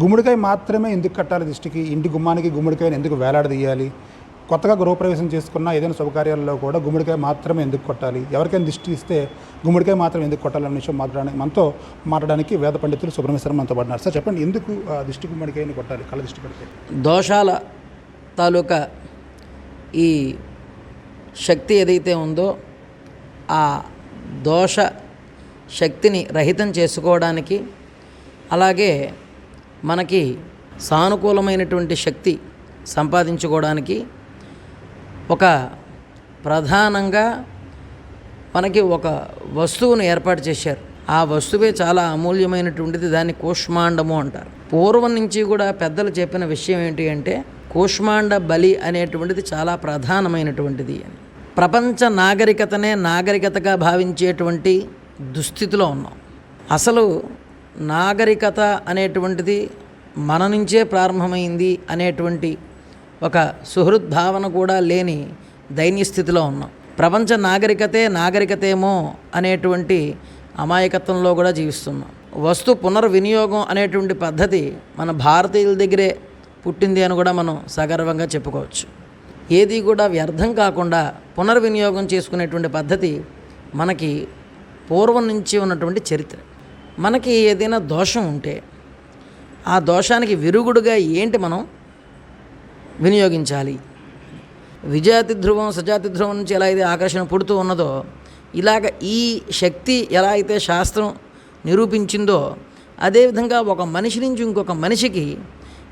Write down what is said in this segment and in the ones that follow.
గుమ్మడికాయ మాత్రమే ఎందుకు కట్టాలి దిష్టికి? ఇంటి గుమ్మానికి గుమ్మడికాయని ఎందుకు వేలాడదీయాలి? కొత్తగా గృహప్రవేశం చేసుకున్న ఏదైనా శుభకార్యాల్లో కూడా గుమ్మడికాయ మాత్రమే ఎందుకు కొట్టాలి? ఎవరికైనా దిష్టి ఇస్తే గుమ్మడికాయ మాత్రం ఎందుకు కొట్టాలనే విషయం మాట్లాడడానికి మనతో మాట్లాడడానికి వేద పండితులు సుబ్రహ్మణ్యం మనతో పడినారు సార్ చెప్పండి ఎందుకు ఆ దిష్టి గుమ్మడికాయని కొట్టాలి? కళ్ళ దిష్టి పడితే దోషాల తాలూకా ఈ శక్తి ఏదైతే ఉందో ఆ దోష శక్తిని రహితం చేసుకోవడానికి అలాగే మనకి సానుకూలమైనటువంటి శక్తి సంపాదించుకోవడానికి ఒక ప్రధానంగా మనకి ఒక వస్తువును ఏర్పాటు చేశారు. ఆ వస్తువే చాలా అమూల్యమైనటువంటిది దాన్ని కూష్మాండము అంటారు. పూర్వం నుంచి కూడా పెద్దలు చెప్పిన విషయం ఏంటి అంటే కూష్మాండ బలి అనేటువంటిది చాలా ప్రధానమైనటువంటిది అని. ప్రపంచ నాగరికతనే నాగరికతగా భావించేటువంటి దుస్థితిలో ఉన్నాం. అసలు నాగరికత అనేటువంటిది మన నుంచే ప్రారంభమైంది అనేటువంటి ఒక సుహృద్భావన కూడా లేని దైన్యస్థితిలో ఉన్నాం. ప్రపంచ నాగరికతే నాగరికతేమో అనేటువంటి అమాయకత్వంలో కూడా జీవిస్తున్నాం. వస్తు పునర్వినియోగం అనేటువంటి పద్ధతి మన భారతీయుల దగ్గరే పుట్టింది అని కూడా మనం సగర్వంగా చెప్పుకోవచ్చు. ఏది కూడా వ్యర్థం కాకుండా పునర్వినియోగం చేసుకునేటువంటి పద్ధతి మనకి పూర్వం నుంచి ఉన్నటువంటి చరిత్ర. మనకి ఏదైనా దోషం ఉంటే ఆ దోషానికి విరుగుడుగా ఏంటి మనం వినియోగించాలి? విజాతి ధ్రువం సజాతి ధ్రువం నుంచి ఎలా అయితే ఆకర్షణ పుడుతూ ఉన్నదో ఇలాగ ఈ శక్తి ఎలా అయితే శాస్త్రం నిరూపించిందో అదేవిధంగా ఒక మనిషి నుంచి ఇంకొక మనిషికి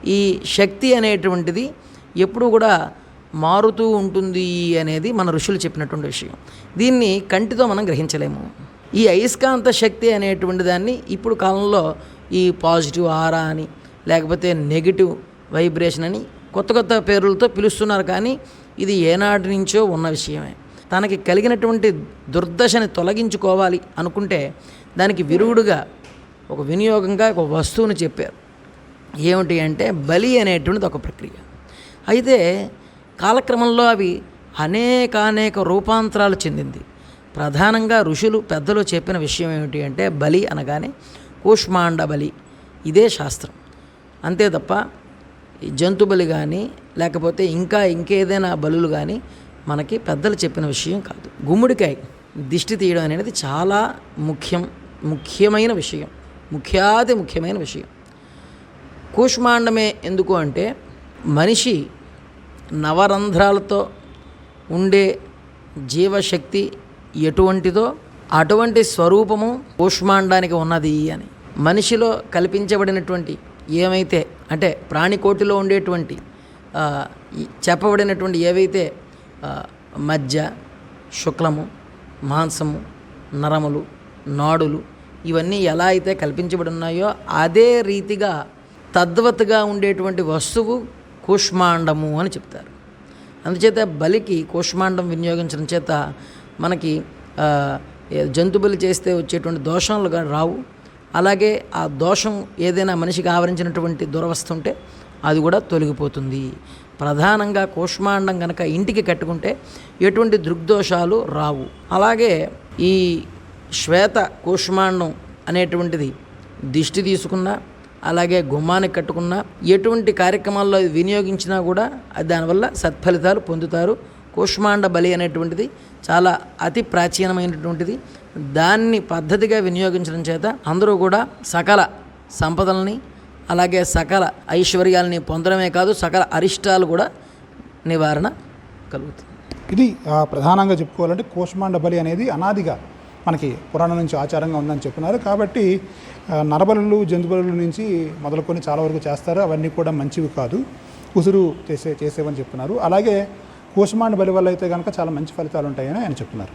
ఈ శక్తి అనేటువంటిది ఎప్పుడు కూడా మారుతూ ఉంటుంది అనేది మన ఋషులు చెప్పినటువంటి విషయం. దీన్ని కంటితో మనం గ్రహించలేము. ఈ అయస్కాంత శక్తి అనేటువంటి దాన్ని ఇప్పుడు కాలంలో ఈ పాజిటివ్ ఆరా అని లేకపోతే నెగిటివ్ వైబ్రేషన్ అని కొత్త కొత్త పేర్లతో పిలుస్తున్నారు. కానీ ఇది ఏనాటి నుంచో ఉన్న విషయమే. తనకి కలిగినటువంటి దుర్దశని తొలగించుకోవాలి అనుకుంటే దానికి విరుగుడుగా ఒక వినియోగంగా ఒక వస్తువుని చెప్పారు. ఏమిటి అంటే బలి అనేటువంటిది ఒక ప్రక్రియ. అయితే కాలక్రమంలో అవి అనేకానేక రూపాంతరాలు చెందింది. ప్రధానంగా ఋషులు పెద్దలు చెప్పిన విషయం ఏమిటి అంటే బలి అనగానే కూష్మాండ బలి. ఇదే శాస్త్రం. అంతే తప్ప జంతు బలి కానీ లేకపోతే ఇంకా ఇంకేదైనా బలులు కానీ మనకి పెద్దలు చెప్పిన విషయం కాదు. గుమ్మడికాయ దిష్టి తీయడం అనేది చాలా ముఖ్యం ముఖ్యమైన విషయం ముఖ్యాతి ముఖ్యమైన విషయం. కూష్మాండమే ఎందుకు అంటే మనిషి నవరంధ్రాలతో ఉండే జీవశక్తి ఎటువంటిదో అటువంటి స్వరూపము కూష్మాండానికి ఉన్నది అని. మనిషిలో కల్పించబడినటువంటి ఏమైతే అంటే ప్రాణికోటిలో ఉండేటువంటి చెప్పబడినటువంటి ఏవైతే మజ్జ శుక్లము మాంసము నరములు నాడులు ఇవన్నీ ఎలా అయితే కల్పించబడి ఉన్నాయో అదే రీతిగా తద్వత్గా ఉండేటువంటి వస్తువు కూష్మాండము అని చెప్తారు. అందుచేత బలికి కూష్మాండం వినియోగించడం చేత మనకి జంతువులు చేస్తే వచ్చేటువంటి దోషాలు రావు. అలాగే ఆ దోషం ఏదైనా మనిషికి ఆవరించినటువంటి దురవస్థ ఉంటే అది కూడా తొలగిపోతుంది. ప్రధానంగా కూష్మాండం కనుక ఇంటికి కట్టుకుంటే ఎటువంటి దృగ్దోషాలు రావు. అలాగే ఈ శ్వేత కూష్మాండం అనేటువంటిది దిష్టి తీసుకున్నా అలాగే గుమ్మానికి కట్టుకున్నా ఎటువంటి కార్యక్రమాల్లో వినియోగించినా కూడా దానివల్ల సత్ఫలితాలు పొందుతారు. కూష్మాండ బలి అనేటువంటిది చాలా అతి ప్రాచీనమైనటువంటిది. దాన్ని పద్ధతిగా వినియోగించడం చేత అందరూ కూడా సకల సంపదల్ని అలాగే సకల ఐశ్వర్యాలని పొందడమే కాదు సకల అరిష్టాలు కూడా నివారణ కలుగుతుంది. ఇది ప్రధానంగా చెప్పుకోవాలంటే కోష్మాండ బలి అనేది అనాదిగా మనకి పురాణం నుంచి ఆచారంగా ఉందని చెప్పినారు కాబట్టి నరబలు నరబలులు నుంచి మొదలుకొని చాలా వరకు చేస్తారు. అవన్నీ కూడా మంచివి కాదు. ఉసురు చేసే చేసేవని చెప్తున్నారు అలాగే కోష్మాండ బలి వల్ల అయితే కనుక చాలా మంచి ఫలితాలు ఉంటాయని ఆయన చెప్తున్నారు.